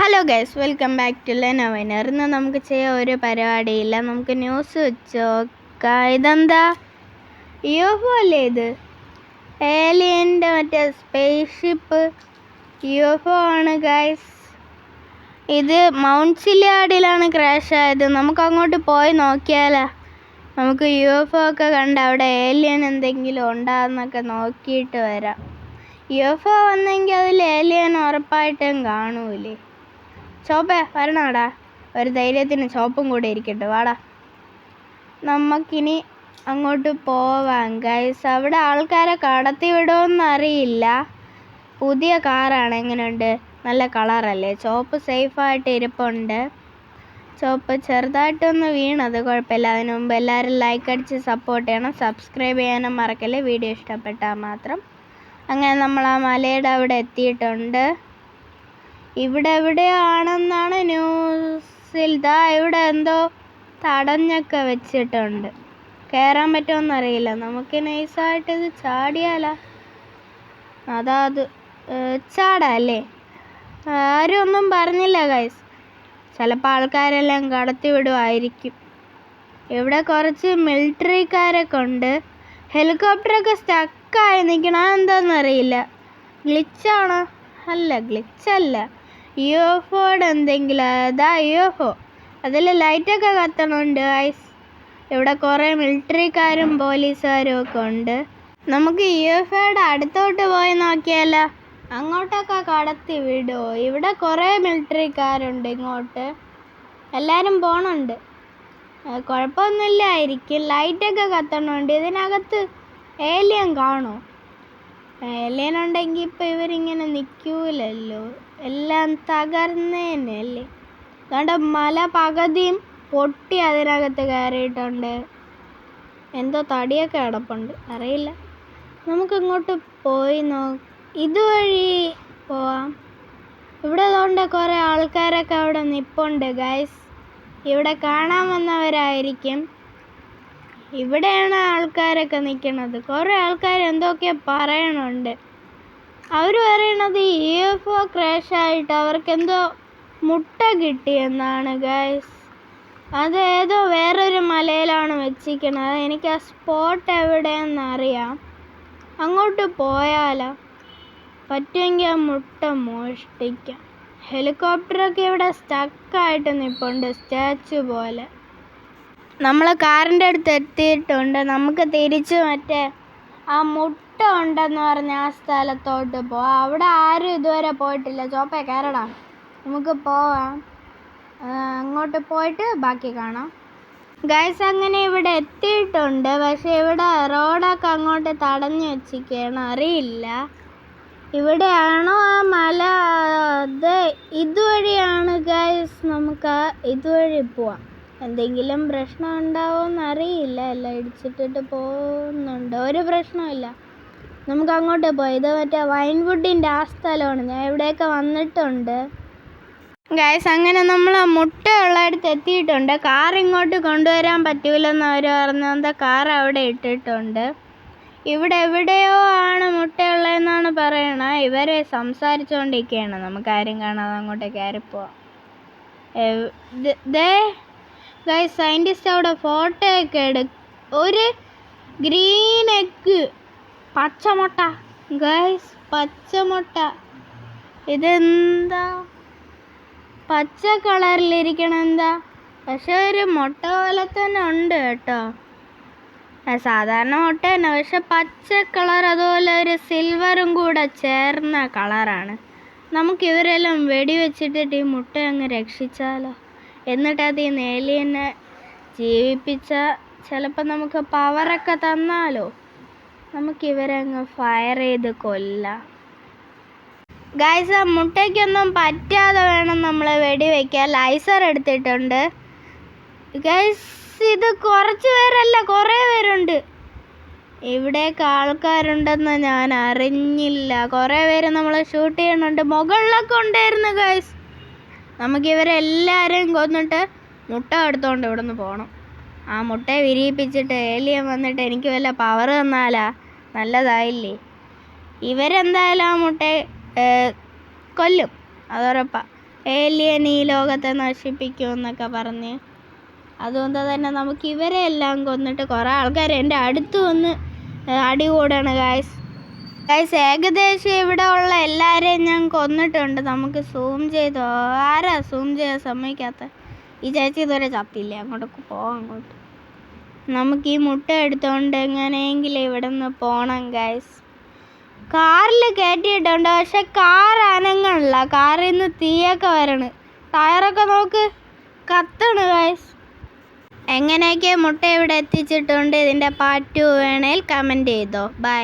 Hello guys welcome back to ലെനോവൈനർ ഇന്ന് നമുക്ക് ചെയ്യാൻ ഒരു പരിപാടിയില്ല. നമുക്ക് ന്യൂസ് വെച്ച് നോക്കാം ഇതെന്താ യുഎഫ്ഒ അല്ലേ ഇത്? ഏലിയന്റെ മറ്റേ സ്പേസ് ഷിപ്പ് യു യുഎഫ്ഒ ആണ് ഗൈസ് ഇത് മൗണ്ട് സിലിയാഡിലാണ് ക്രാഷ് ആയത്. നമുക്ക് അങ്ങോട്ട് പോയി നോക്കിയാലോ. നമുക്ക് യു എഫ് ഒക്കെ കണ്ട് അവിടെ ഏലിയൻ എന്തെങ്കിലും ഉണ്ടാകുന്നൊക്കെ നോക്കിയിട്ട് വരാം. യു എഫ് ഒ വന്നെങ്കിൽ അതിൽ ഏലിയൻ ഉറപ്പായിട്ടും കാണൂലേ. ചോപ്പേ വരണാടാ. ഒരു ധൈര്യത്തിന് ചോപ്പും കൂടെ ഇരിക്കട്ടെ. വാടാ. നമുക്കിനി അങ്ങോട്ട് പോവാം ഗൈസ് അവിടെ ആൾക്കാരെ കടത്തി വിടുമെന്നറിയില്ല പുതിയ കാറാണ് എങ്ങനെയുണ്ട് നല്ല കളറല്ലേ? ചോപ്പ് സേഫായിട്ട് ഇരിപ്പുണ്ട്. ചോപ്പ് ചെറുതായിട്ടൊന്ന് വീണത് കുഴപ്പമില്ല. അതിന് മുമ്പ് എല്ലാവരും ലൈക്ക് അടിച്ച് സപ്പോർട്ട് ചെയ്യണം. സബ്സ്ക്രൈബ് ചെയ്യാനും മറക്കല്ലേ? വീഡിയോ ഇഷ്ടപ്പെട്ടാൽ മാത്രം. അങ്ങനെ നമ്മൾ ആ മലയുടെ അവിടെ എത്തിയിട്ടുണ്ട്. ഇവിടെ എവിടെയാണെന്നാണ് ന്യൂസിൽ. ദാ ഇവിടെ എന്തോ തടഞ്ഞൊക്കെ വെച്ചിട്ടുണ്ട്. കയറാൻ പറ്റുമെന്നറിയില്ല. നമുക്ക് നൈസായിട്ട് ഇത് ചാടിയാലാ. അതാ അത് ചാടാല്ലേ? ആരും ഒന്നും പറഞ്ഞില്ല ഗൈസ് ചിലപ്പോൾ ആൾക്കാരെല്ലാം കടത്തി വിടുമായിരിക്കും ഇവിടെ കുറച്ച് മിലിറ്ററിക്കാരൊക്കെ ഉണ്ട്. ഹെലികോപ്റ്ററൊക്കെ സ്റ്റക്കായി നിൽക്കണം അതെന്താണെന്നറിയില്ല ഗ്ലിച്ചാണോ അല്ല ഗ്ലിച്ചല്ല യു എഫ് എന്തെങ്കിലും അതാ യു എഫ് ഒ അതിൽ ലൈറ്റൊക്കെ കത്തണുണ്ട് ഐസ് ഇവിടെ കുറേ മിലിറ്ററിക്കാരും പോലീസുകാരും ഒക്കെ ഉണ്ട്. നമുക്ക് യു എഫ് ഒയുടെ അടുത്തോട്ട് പോയി നോക്കിയാലോ. അങ്ങോട്ടൊക്കെ കടത്തി വിടുമോ ഇവിടെ കുറേ മിലിറ്ററിക്കാരുണ്ട് ഇങ്ങോട്ട്. എല്ലാവരും പോണുണ്ട്. കുഴപ്പമൊന്നുമില്ലായിരിക്കും ലൈറ്റൊക്കെ കത്തണുണ്ട്. ഇതിനകത്ത് ഏലിയൻ കാണോ. ഏലിയൻ ഉണ്ടെങ്കിൽ ഇപ്പം ഇവരിങ്ങനെ നിൽക്കൂലല്ലോ എല്ലാം തകർന്നേനല്ലേ. അതുകൊണ്ട് മല പകുതിയും പൊട്ടി അതിനകത്ത് കയറിയിട്ടുണ്ട്. എന്തോ തടിയൊക്കെ കിടപ്പുണ്ട്. അറിയില്ല. നമുക്ക് ഇങ്ങോട്ട് പോയി നോ ഇതുവഴി പോവാം. ഇവിടെ അതുകൊണ്ട് കുറേ ആൾക്കാരൊക്കെ അവിടെ നിൽപ്പുണ്ട് ഗൈസ് ഇവിടെ കാണാൻ വന്നവരായിരിക്കും. ഇവിടെയാണ് ആൾക്കാരൊക്കെ നിൽക്കുന്നത് കുറേ ആൾക്കാർ എന്തൊക്കെയോ പറയണുണ്ട്. അവർ പറയണത് ഇ എഫ് ഒ ക്രാഷ് ആയിട്ട് അവർക്ക് എന്തോ മുട്ട കിട്ടിയെന്നാണ് ഗൈസ് അത് ഏതോ വേറൊരു മലയിലാണ് വെച്ചിരിക്കുന്നത് എനിക്ക് ആ സ്പോട്ട് എവിടെയെന്ന് അറിയാം. അങ്ങോട്ട് പോയാലോ? പറ്റുമെങ്കിൽ ആ മുട്ട മോഷ്ടിക്കാം. ഹെലികോപ്റ്ററൊക്കെ ഇവിടെ സ്റ്റക്കായിട്ട് നിൽപ്പുണ്ട് സ്റ്റാച്ചു പോലെ. നമ്മൾ കാറിന്റെ അടുത്ത് എത്തിയിട്ടുണ്ട്. നമുക്ക് തിരിച്ച് മറ്റേ ആ മുട്ട ഉണ്ടെന്ന് പറഞ്ഞ ആ സ്ഥലത്തോട്ട് പോവാം. അവിടെ ആരും ഇതുവരെ പോയിട്ടില്ല. ചോപ്പേ കയറടാ നമുക്ക് പോവാം. അങ്ങോട്ട് പോയിട്ട് ബാക്കി കാണാം. ഗൈസ് അങ്ങനെ ഇവിടെ എത്തിയിട്ടുണ്ട്. പക്ഷേ ഇവിടെ റോഡൊക്കെ അങ്ങോട്ട് തടഞ്ഞു വെച്ചിരിക്കുകയാണ്. അറിയില്ല. ഇവിടെയാണോ ആ മല? അത് ഇതുവഴിയാണ് ഗൈസ് നമുക്ക് ഇതുവഴി പോവാം. എന്തെങ്കിലും പ്രശ്നം ഉണ്ടാവുമെന്ന് അറിയില്ല എല്ലാം ഇടിച്ചിട്ടിട്ട് പോകുന്നുണ്ട്. ഒരു പ്രശ്നമില്ല നമുക്ക് അങ്ങോട്ട് പോയി. ഇത് മറ്റേ വൈൻവുഡിന്റെ ആ സ്ഥലമാണ്. ഞാൻ ഇവിടെയൊക്കെ വന്നിട്ടുണ്ട്. ഗൈസ് അങ്ങനെ നമ്മൾ ആ മുട്ട ഉള്ളിടത്ത് എത്തിയിട്ടുണ്ട്. കാർ ഇങ്ങോട്ട് കൊണ്ടുവരാൻ പറ്റൂലെന്ന് അവർ പറഞ്ഞാൽ കാർ അവിടെ ഇട്ടിട്ടുണ്ട്. ഇവിടെ എവിടെയോ ആണ് മുട്ടയുള്ളതെന്നാണ് പറയണത്. ഇവരെ സംസാരിച്ചുകൊണ്ടിരിക്കുകയാണ് നമുക്ക് ആരും കാണാതെ അങ്ങോട്ട് കയറിപ്പോവാം. ദേ ഗൈസ് സയന്റിസ്റ്റ് അവിടെ ഫോട്ടോ ഒക്കെ എടു ഒരു ഗ്രീൻ എഗ് പച്ചമുട്ട. ഗൈസ് പച്ചമുട്ട. ഇതെന്താ? പച്ച കളറിലിരിക്കണം എന്താ? പക്ഷെ ഒരു മുട്ട പോലെ തന്നെ ഉണ്ട് കേട്ടോ. സാധാരണ മുട്ട തന്നെ പക്ഷെ പച്ച കളർ അതുപോലെ ഒരു സിൽവറും കൂടെ ചേർന്ന കളറാണ് നമുക്ക് ഇവരെല്ലാം വെടിവെച്ചിട്ടിട്ട് ഈ മുട്ട അങ്ങ് രക്ഷിച്ചാലോ? എന്നിട്ട് അത് ഈ നേലിയനെ ജീവിപ്പിച്ച ചിലപ്പോൾ നമുക്ക് പവറൊക്കെ തന്നാലോ? നമുക്ക് ഇവരെ അങ്ങ് ഫയർ ചെയ്ത് കൊല്ലാം. ഗൈസ് ആ മുട്ടയ്ക്കൊന്നും പറ്റാതെ വേണം നമ്മൾ വെടിവെക്കാൻ. ലൈസർ എടുത്തിട്ടുണ്ട്. ഗൈസ് ഇത് കുറച്ച് പേരല്ല കുറേ പേരുണ്ട്. ഇവിടെയൊക്കെ ആൾക്കാരുണ്ടെന്ന് ഞാൻ അറിഞ്ഞില്ല. കുറേ പേര് നമ്മൾ ഷൂട്ട് ചെയ്യുന്നുണ്ട്. മുകളിലൊക്കെ ഉണ്ടായിരുന്നു ഗൈസ് നമുക്ക് ഇവരെ എല്ലാവരെയും കൊന്നിട്ട് മുട്ട എടുത്തോണ്ട് ഇവിടെ നിന്ന് പോകണം ആ മുട്ടയെ വിരിയിപ്പിച്ചിട്ട് ഏലിയൻ വന്നിട്ട് എനിക്ക് വല്ല പവർ തന്നാലാ? നല്ലതായില്ലേ? ഇവരെന്തായാലും ആ മുട്ടയെ കൊല്ലും. അതുറപ്പാ. ഏലിയൻ ഈ ലോകത്തെ നശിപ്പിക്കും എന്നൊക്കെ പറഞ്ഞ്. അതുകൊണ്ട് തന്നെ നമുക്ക് ഇവരെ എല്ലാം കൊന്നിട്ട് കുറേ ആൾക്കാർ എന്റെ അടുത്ത് വന്ന് അടി കൂടാണ് ഗായ്സ് ഗൈസ് ഏകദേശം ഇവിടെ ഉള്ള എല്ലാവരെയും ഞാൻ കൊന്നിട്ടുണ്ട്. നമുക്ക് സൂം ചെയ്തോ ആരാ സൂം ചെയ്യാൻ സമ്മതിക്കാത്ത? ഈ ചേച്ചി ഇതുവരെ ചത്തില്ല. അങ്ങോട്ടൊക്കെ പോവാം അങ്ങോട്ട്. നമുക്ക് ഈ മുട്ട എടുത്തോണ്ട് എങ്ങനെയെങ്കിലും ഇവിടെ നിന്ന് പോണം ഗൈസ് കാറിൽ കയറ്റിയിട്ടുണ്ട് പക്ഷെ കാർ അനങ്ങണില്ല. കാറിൽ നിന്ന് തീയൊക്കെ വരണ്. ടയറൊക്കെ നോക്ക്. കത്തണ് ഗൈസ് എങ്ങനെയൊക്കെ മുട്ട ഇവിടെ എത്തിച്ചിട്ടുണ്ട്. ഇതിന്റെ പാർട്ട് വേണേൽ കമന്റ് ചെയ്തോ. ബൈ